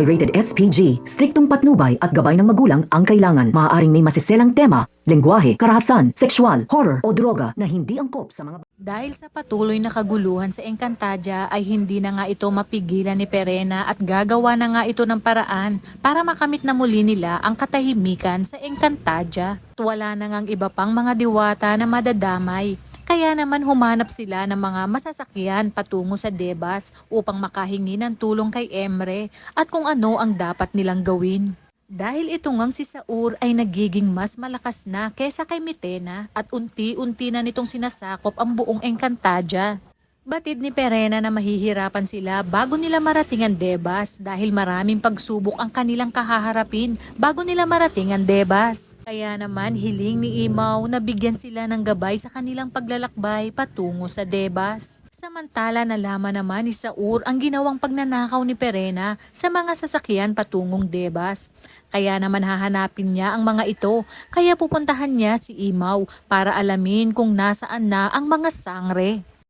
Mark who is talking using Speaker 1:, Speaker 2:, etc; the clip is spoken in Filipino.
Speaker 1: ay rated SPG. Striktong patnubay at gabay ng magulang ang kailangan. Maaaring may masiselang tema, lengguwahe, karahasan, sexual, horror o droga na hindi angkop sa mga
Speaker 2: Dahil sa patuloy na kaguluhan sa Encantadia ay hindi na nga ito mapigilan ni Perena at gagawa na nga ito ng paraan para makamit na muli nila ang katahimikan sa Encantadia. At wala na ngang iba pang mga diwata na madadamay. Kaya naman humanap sila ng mga masasakyan patungo sa Debas upang makahingi ng tulong kay Emre at kung ano ang dapat nilang gawin. Dahil ito ngang si Saur ay nagiging mas malakas na kesa kay Mitena at unti-unti na nitong sinasakop ang buong Encantadia. Batid ni Perena na mahihirapan sila bago nila marating ang Debas dahil maraming pagsubok ang kanilang kahaharapin bago nila marating ang Debas. Kaya naman hiling ni Imaw na bigyan sila ng gabay sa kanilang paglalakbay patungo sa Debas. Samantala nalaman naman ni Saur ang ginawang pagnanakaw ni Perena sa mga sasakyan patungong Debas. Kaya naman hahanapin niya ang mga ito kaya pupuntahan niya si Imaw para alamin kung nasaan na ang mga sangre.